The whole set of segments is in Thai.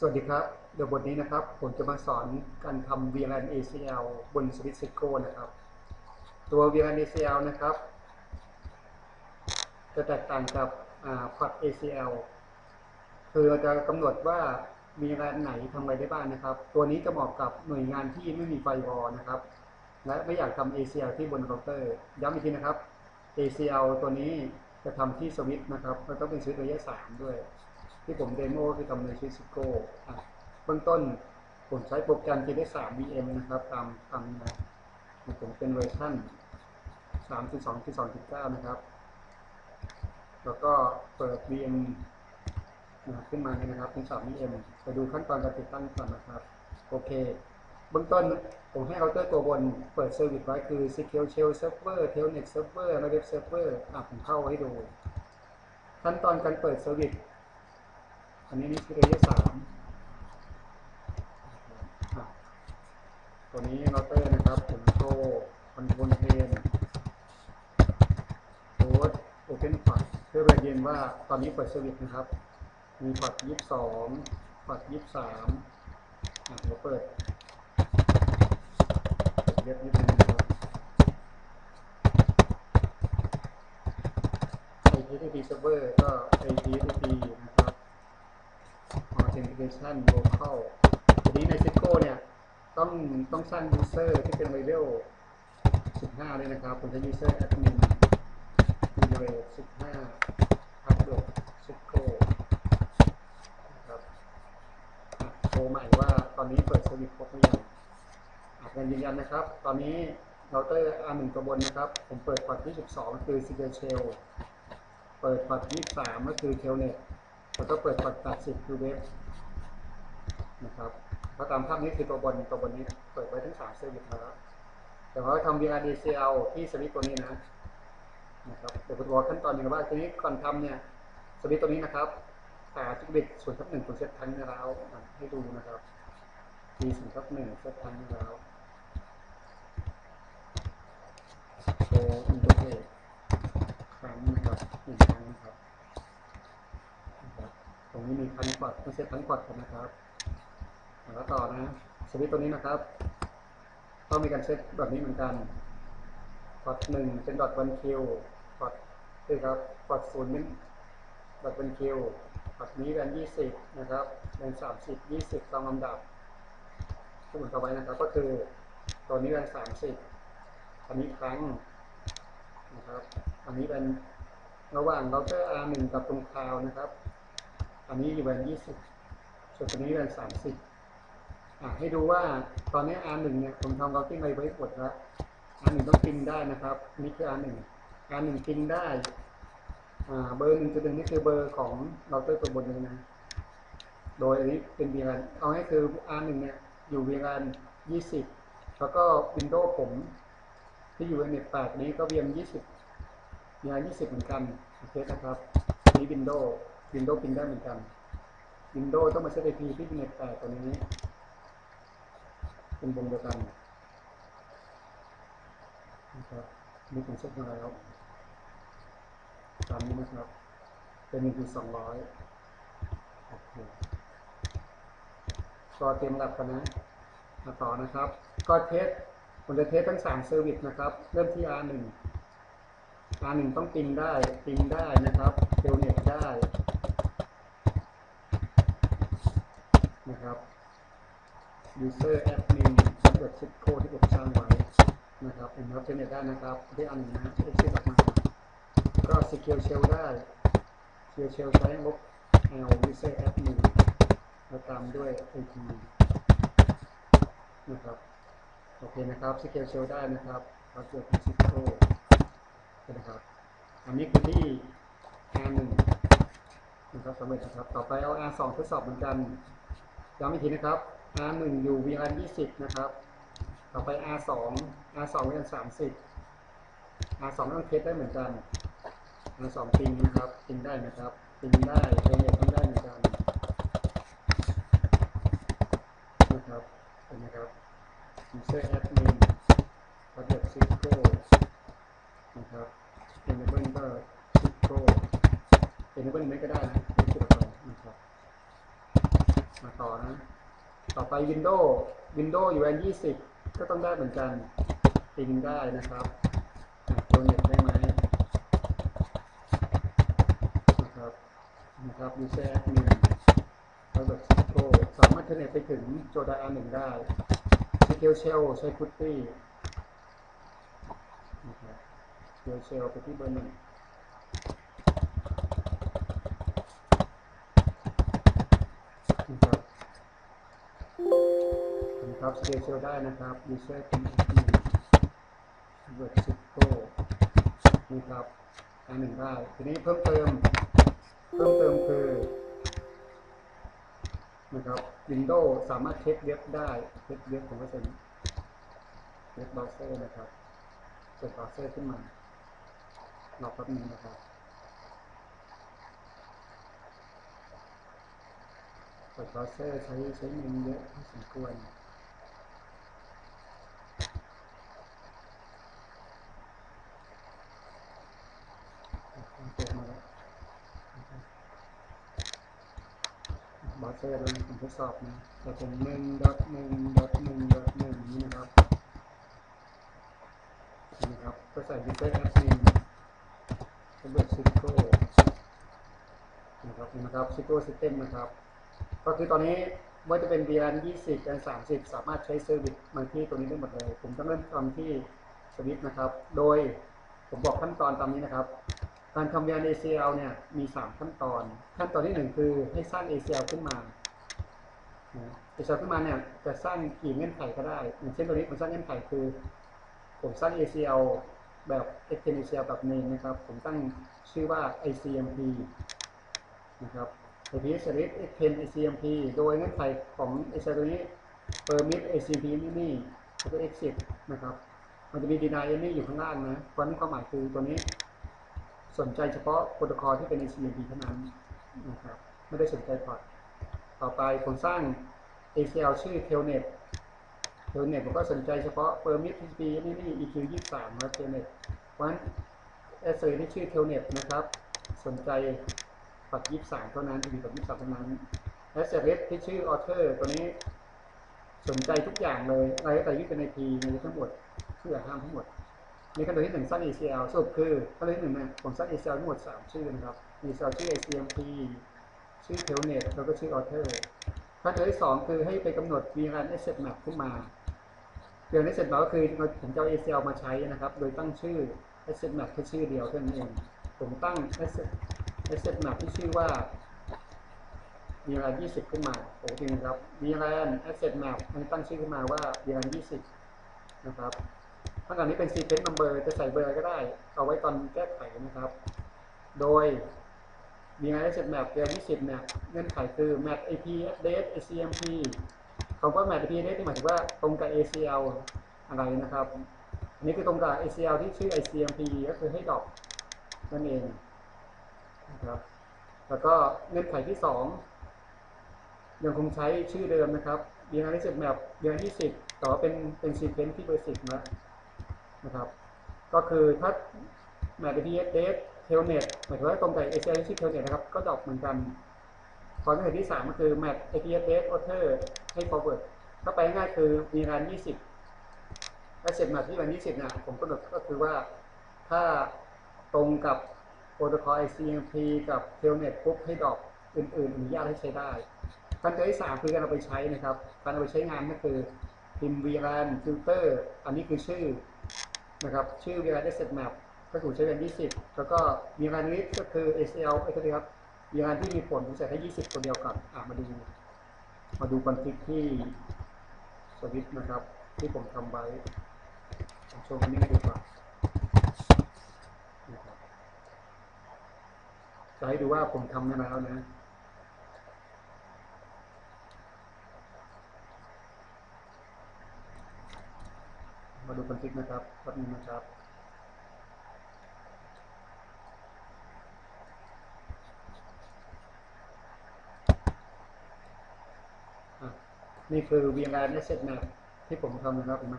สวัสดีครับ เดี๋ยวบทนี้นะครับ ผมจะมาสอนการทำ VLAN ACL บนสวิตช์ Cisco นะครับ ตัว VLAN ACL นะครับ จะแตกต่างกับพอร์ต ACL คือเราจะกำหนดว่ามีแลนไหนทำอะไรได้บ้างนะครับ ตัวนี้จะเหมาะกับหน่วยงานที่ไม่มีไฟวอลนะครับ และไม่อยากทำ ACL ที่บนเคาน์เตอร์ ย้ำอีกทีนะครับ ACL ตัวนี้จะทำที่สวิตช์นะครับ มันต้องเป็นสวิตช์ระยะ3ด้วย ที่ผมเดโมคือทำในชิซิโก้เบื้องต้นผมใช้โปรแกรม GD3 VM นะครับ ตามตามนะผมเป็นเวอร์ชัน3.2.2.9 นะครับ แล้วก็เปิด VM นะขึ้นมาเลยนะครับเป็น3 VM ไปดูขั้นตอนการติดตั้งก่อนนะครับ โอเคเบื้องต้นผมให้เราเตอร์ตัวบนเปิดเซอร์วิสไว้คือ Secure Shell Server Telnet Server และ Web Server อะผมเข้าให้ดู ขั้นตอนการเปิดเซอร์วิส อันนี้นี่คือระยะสามตัวนี้เราเตอร์นะครับผมโชว์คอนโทรลเพนโค้ดโอเพนพอร์ตเพื่อประเด็นว่าตอนนี้เปิดเซอร์วิสนะครับ มีพอร์ตยี่สิบสองพอร์ตยี่สิบสามอะเราเปิดเรียบนิดนึงนะครับ IPTP server ก็ IPTP นะครับ authentication local ทีนี้ใน Cisco เนี่ยต้องต้องสร้าง user ที่เป็น level 15เลยนะครับผมจะ user admin generate 15 password Cisco นะครับโชว์ใหม่ว่าตอนนี้เปิดสวิตช์ครบหรือยังอาจจะยืนยันนะครับ ตอนนี้เราเตอร์ R1 ตัวบนนะครับ ผมเปิดพอร์ตที่ 12 คือ Secure Shell เปิดพอร์ตที่ 3 ก็คือ Telnet แล้วก็เปิดพอร์ต80คือเว็บ นะครับถ้าะตามภาพนี้คือตัวบนตัวบนนี้เปิดไว้ทั้ง3เซอร์วิสแล้วแต่ว่าทำ VRDCL ที่สวิตตัวนี้นะนะครับเดี๋ยวผมบอกขั้นตอนหนึ่งว่าทีนี้ก่อนทำเนี่ยสวิตตัวนี้นะครับหาจิกบิตส่วนทับหนึ่งผมเซตทั้งแล้วให้ดูนะครับมีส่วนทับหนึ่งเซตทั้งแล้วโชว์อินเทอร์เฟซครั้งนะครับหนึ่งครั้งนะครับตรงนี้มีพันกวัดต้องเซตพันกวัดนะครับ แล้วต่อนะสวิตตัวนี้นะครับต้องมีการเซตแบบนี้เหมือนกันพอร์ตหนึ่งเป็นดอทวันคิวพอร์ตนี่ครับพอร์ตศูนย์เป็นดอทวันคิวพอร์ตนี้แบนยี่สิบนะครับแบนสามสิบยี่สิบตามลำดับที่ผมทำไว้นะครับ ก็คือตัวนี้แบนสามสิบอันนี้ครั้งนะครับ อันนี้เป็นระหว่างเราเตอร์ R1 กับตรงคลาวนะครับ อันนี้อยู่แบนยี่สิบส่วนตัวนี้แบนสามสิบ ให้ดูว่าตอนนี้ R1 เนี่ยผมทำเราติ้งไว้หมดแล้ว R1 ต้องพิมพ์ได้นะครับ นี่คือ R1 R1 พิมพ์ได้อ่าเบอร์หนึ่งจุดหนึ่งนี่คือเบอร์ของเราเตอร์ตัวบนเลยนะ โดยอันนี้เป็น VLAN เอาให้คือ R1 เนี่ยอยู่ VLAN ยี่สิบแล้วก็ Windows ผมที่อยู่ในเน็ตแปดนี้ก็ VM ยี่สิบ VLAN ยี่สิบเหมือนกันโอเคนะครับนี่ Windows Windows พิมพ์ได้เหมือนกัน Windows ต้องมาเซต IP ที่เน็ตแปดตัวนี้ เป็นวงเดียวกันนะครับนี่ผมเช็คมาแล้วตามนี้นะครับ เป็นหนึ่งจุดสองร้อยโอเคก็เตรียมหลับกันนะมาต่อนะครับ ก็เทสผมจะเทสทั้งสามเซอร์วิสนะครับ เริ่มที่ R1 R1 ต้องปิงได้ปิงได้นะครับเทลเน็ตได้นะครับ user admin สำเร็จชิปโค้ดที่ผมสร้างไว้นะครับผมรับเทนเนตได้นะครับได้อันนึงนะเอ็กซ์ออกมาก็ secure shell ได้ secure shell ใช้ลบ l user admin แล้วตามด้วย ip นะครับโอเคนะครับ secure shell ได้นะครับเราเกิดเป็นชิปโค้ดนะครับอันนี้คือที่ R1 นะครับสำเร็จนะครับ ต่อไปเอา R2 ทดสอบเหมือนกันย้ำอีกทีนะครับ R1 อยู่ VLAN 20นะครับ ต่อไป R2 R2 VLAN 30 R2 ต้องเทสได้เหมือนกัน R2 ปิงนะครับปิงได้นะครับปิงได้เทเน็ตต้องได้เหมือนกันนะครับเห็นไหมครับ user admin ระบบ Cisco นะครับ enable ก็ Cisco enable ไม่ก็ได้นะไม่สุดไปนะครับ มาต่อนะ ต่อไป Windows Windows อยู่แอน20 ก็ต้องได้เหมือนกันปิงได้นะครับตัวเน็ตได้ไหมนะครับนะครับ User Admin แล้วแบบ Cisco สามารถเทเน็ตไปถึงโจดาหนึ่งได้ Secure Shell ใช้ Putty นะครับ Secure Shell ไปที่เบอร์หนึ่ง นะครับ นะครับสเกลเชลได้นะครับ user เป็น admin word cisco นะครับอันหนึ่งได้ทีนี้เพิ่มเติม เพิ่มเติมคือนะครับ Windows สามารถเช็คเว็บได้เช็คเว็บของเปอร์เซ็นต์เว็บเบราว์เซอร์นะครับเปิดเบราว์เซอร์ขึ้นมารอแป๊บนึงนะครับเปิดเบราว์เซอร์ใช้ใช้เมนเยอะพอสมควรเปิดมาแล้วเบาว์เซอร์แล้วผมทดสอบนะแต่ผมหนึ่งดอทหนึ่งดอทหนึ่งดอทหนึ่งนี่นะครับนี่นะครับก็ใส่ user admin ระเบิด Cisco นะครับนี่นะครับ Cisco System นะครับ ก็คือตอนนี้ว่าจะเป็น VLAN 20 VLAN 30 สามารถใช้เซอร์วิสมาที่ตัวนี้ได้หมดเลย ผมต้องเริ่มทำที่สวิตนะครับ โดยผมบอกขั้นตอนตามนี้นะครับ การทำ VLAN ACL เนี่ยมี 3 ขั้นตอน ขั้นตอนที่ 1 คือให้สร้าง ACL ขึ้นมา ACL ขึ้นมาเนี่ยจะสร้างกี่เงื่อนไขก็ได้อย่างเช่นตัวนี้ผมสร้างเงื่อนไขคือ ผมสร้าง ACL แบบ e x t e n ACL แบบ name นะครับ ผมตั้งชื่อว่า ICMP นะครับ IP Service Extend ACMP โดยเงื่อนไขของ ACL ตัวนี้ Permit ACMP นี่นี่แล้วก็ Exit นะครับ มันจะมี Deny Any อยู่ข้างล่างนะเพราะนี่ความหมายคือตัวนี้ สนใจเฉพาะโปรโตคอลที่เป็น ACMP เท่านั้นนะครับไม่ได้สนใจพอร์ตต่อไปผมสร้าง ACL ชื่อ Telnet Telnet ผมก็สนใจเฉพาะ Permit TCP นี่นี่ EQ 23แล้ว Telnet เพราะฉะนั้น SR ที่ชื่อ Telnet นะครับ สนใจปัดยี่สามเท่านั้นจะมีปัดยี่สามเท่านั้นและเสร็จที่ชื่อ author ตัวนี้สนใจทุกอย่างเลยอะไรแต่ยึดเป็น IP ในทั้งหมดเพื่อห้ามทั้งหมด ในขั้นตอนที่หนึ่งสร้าง ACL สรุปคือขั้นตอนที่หนึ่งเนี่ยผมสร้าง ACL ทั้งหมดสามชื่อนะครับ ACL ชื่อ ACMP ชื่อ Telnet แล้วก็ชื่อ author ขั้นตอนที่สองคือให้ไปกำหนด VLAN asset map ขึ้นมา VLAN asset map ก็คือผมจะเอา ACL มาใช้นะครับ โดยตั้งชื่อ asset map แค่ชื่อเดียวเท่านั้นเอง ผมตั้ง asset asset map ที่ชื่อว่า VLAN 20ขึ้นมาโอ้จริงครับ VLAN asset map มันตั้งชื่อขึ้นมาว่า VLAN 20นะครับ เมื่อก่อนนี้เป็น sequence number จะใส่เบอร์อะไรก็ได้ เอาไว้ตอนแก้ไขนะครับ โดย VLAN asset map VLAN 20เนี่ยเงื่อนไขคือ map IP address ACMP คำว่า map IP address หมายถึงว่าตรงกับ ACL อะไรนะครับ อันนี้คือตรงกับ ACL ที่ชื่อ ICMP ก็คือให้ดอกนั่นเองนะครับ แล้วก็เงื่อนไขที่สองยังคงใช้ชื่อเดิมนะครับ VLAN Asset Map VLAN 20แต่ว่าเป็นเป็นซีเควนซ์ที่เบอร์สิบนะ นะครับ ก็คือถ้า Map IP address Telnet หมายถึงว่าตรงกับ ACL ที่ชื่อ Telnet นะครับ ก็ดอกเหมือนกันพอเงื่อนไขที่สามก็คือ Map IP address Author ให้ forward ก็ไปง่ายคือ VLAN 20 Asset Map ที่ VLAN 20เนี่ยผมกำหนดก็คือว่าถ้าตรงกับโปรโตคอล ICMP กับ Telnet ปุ๊บให้ดอกอื่นๆอนุญาตให้ใช้ได้ขั้นตอนที่สามคือการเอาไปใช้นะครับ การเอาไปใช้งานก็คือพิมพ์ VLAN filter อันนี้คือชื่อ นะครับชื่อ VLAN asset map ก็ถูกใช้เป็น20 แล้วก็ VLAN list ก็คือ ACL ไอ้ตัวนี้ครับ VLAN ที่มีผลผมใส่ให้ 20 ตัวเดียวก่อนอะมาดู มาดูคอนฟิกที่สวิตช์นะครับ ที่ผมทำไว้ผมโชว์อันนี้ให้ดูก่อนจะให้ดูว่าผมทำได้แล้วนะ มาดู บันทึกนะครับแป๊บนึงนะครับนี่คือ VLAN Asset Map ที่ผมทำนะครับเห็นไหม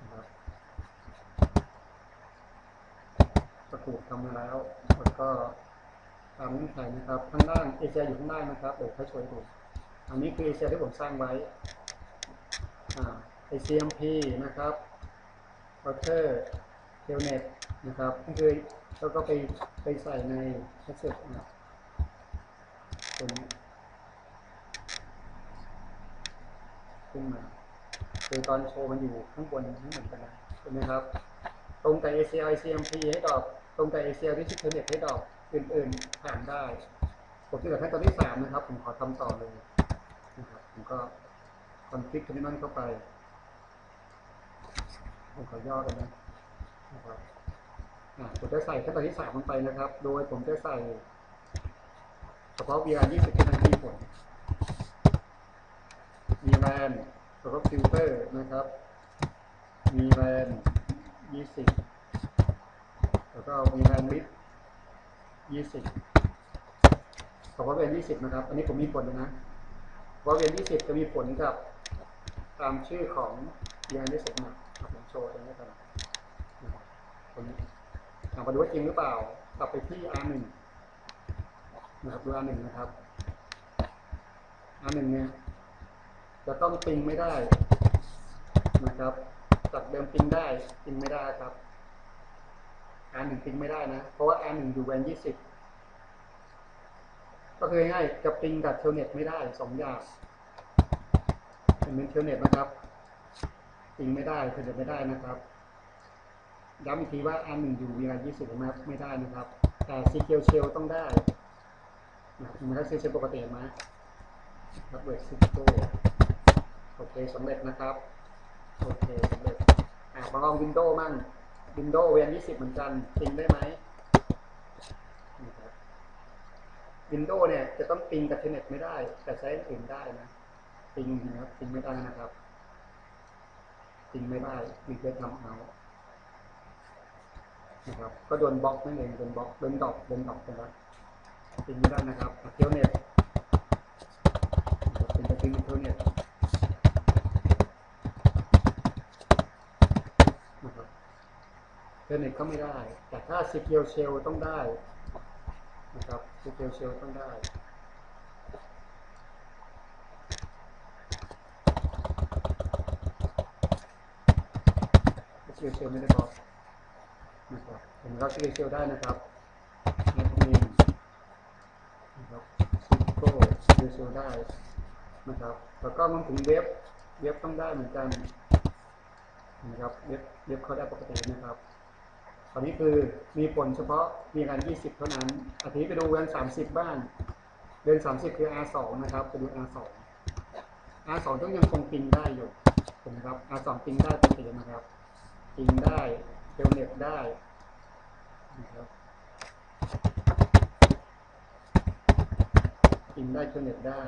นะครับก็ถูกทำมาแล้วแล้วก็ตามเงื่อนไขนะครับข้างล่างเอเชียอยู่ข้างล่างนะครับเดี๋ยวค่อยช่วยดูอันนี้คือเอเชียที่ผมสร้างไว้อ่า ACMP นะครับ router telnet นะครับก็คือเราก็ไปไปใส่ใน asset นะตัวนี้ขึ้นมาคือตอนโชว์มันอยู่ข้างบนไม่เหมือนกันนะเห็นไหมครับ ตรงกับ ACL ACMP ให้ดอกตรงกับ ACL ที่ชิ Telnet ให้ดอกอื่นๆผ่านได้ ผมที่เหลือขั้นตอนที่สามนะครับ ผมขอทำต่อเลยนะครับผมก็คอนฟิกตัวนี้มันเข้าไป ผมขอย่อกันนะนะครับผมจะใส่ขั้นตอนที่สามลงไปนะครับ โดยผมจะใส่เฉพาะ VR 20ที่มันมีผล VLAN แล้วก็ฟิลเตอร์นะครับ VLAN 20 แล้วก็ VLAN width 20ขอว่าเป็น20 นะครับ อันนี้ผมมีผลเลยนะว่าเป็น20 จะมีผลกับตามชื่อของ VLAN 20นะ ผมโชว์ตรงนี้กันนะครับตรงนี้ถามมาดูว่าจริงหรือเปล่า กลับไปที่ R1 นะครับดู R1 นะครับ R1 เนี่ยจะต้องปิงไม่ได้นะครับจากเดิมปิงได้ปิงไม่ได้ครับ R1 ปิงไม่ได้นะ เพราะว่า R1 อยู่แวน20ก็คือง่ายจะปิงกับเทลเน็ตไม่ได้สองอย่างเป็นเทลเน็ตนะครับ ปิงไม่ได้เทลเน็ตไม่ได้นะครับ ย้ำอีกทีว่า R1 อยู่เวลา20นะครับไม่ได้นะครับ แต่ CQL Shell ต้องได้นะมันก็ CQL ปกติไหมรับเวทซิโตโอเคสำเร็จนะครับ โอเคสำเร็จอ่ามาลองวินโดว์มั่งวินโดว์เวน20เหมือนกันปิงได้ไหมนะครับวินโดว์เนี่ยจะต้องปิงกับเทเน็ตไม่ได้ แต่ใช้อื่นได้นะปิงนะครับปิงไม่ได้นะครับ ปิงไม่ได้มีเพื่อทำเอานะครับก็โดนบล็อกนั่นเองโดนบล็อกโดนดอปโดนดอปไปแล้วปิงไม่ได้นะครับเทลเน็ตเป็นจะปิงเทลเน็ตนะครับเทอร์เน็ตก็ไม่ได้ แต่ถ้า SQL Shell ต้องได้นะครับ SQL Shell ต้องได้ SQL Shell ไม่ได้บอกนะครับผมรับ SQL Shell ได้นะครับ admin นะครับ Cisco SQL Shell ได้นะครับแล้วก็มันถึงเว็บเว็บต้องได้เหมือนกันนะครับเว็บเว็บเขาได้ปกตินะครับตอนนี้คือมีผลเฉพาะมีงาน 20 เท่านั้น อาทิตย์ไปดูเดือน 30 บ้าง เดือน 30 คือ R2 นะครับ ไปดู R2 R2 ต้องยังคงปิงได้อยู่ถูกไหมครับ R2 ปิงได้ปกตินะครับ ปิงได้เทลเน็ตได้นะครับปิงได้เทลเน็ตได้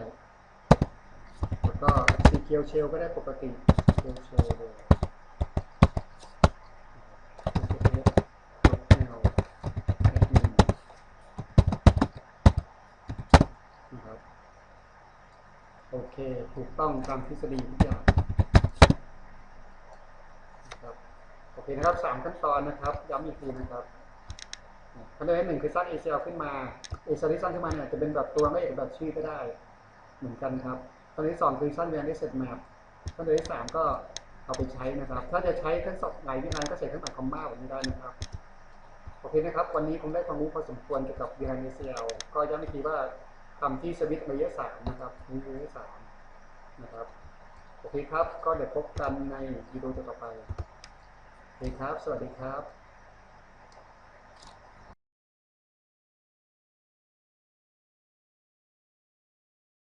แล้วก็ CQL Shell ก็ได้ปกติ CQL Shell เลยนะครับโอเค ถูกต้องตามทฤษฎีทุกอย่างนะครับโอ เคนะครับสามขั้นตอนนะครับย้ำอีกทีนะครับขั้นตอนที่หนึ่งคือสร้าง ACL ขึ้นมา ACL ที่สร้างขึ้นมาเนี่ยจะเป็นแบบตัวไม่เอกแบบชื่อก็ได้ เหมือนกันครับขั้นตอนที่สองคือสร้าง VLAN Asset Map ขั้นตอนที่สามก็เอาไปใช้นะครับ ถ้าจะใช้ทั้งสองหลายวิธีก็ใส่เครื่องหมายคอมมาแบบนี้ได้นะครับโอเคนะครับ วันนี้คงได้ความรู้พอสมควรเกี่ยวกับ VLAN ACL ก็ย้ำอีกทีว่าทำที่สวิตช์ระยะสามนะครับนี่ระยะสามนะครับโอเคครับ ก็เดี๋ยวพบกันในวิดีโอต่อไป ดีครับ สวัสดีครับ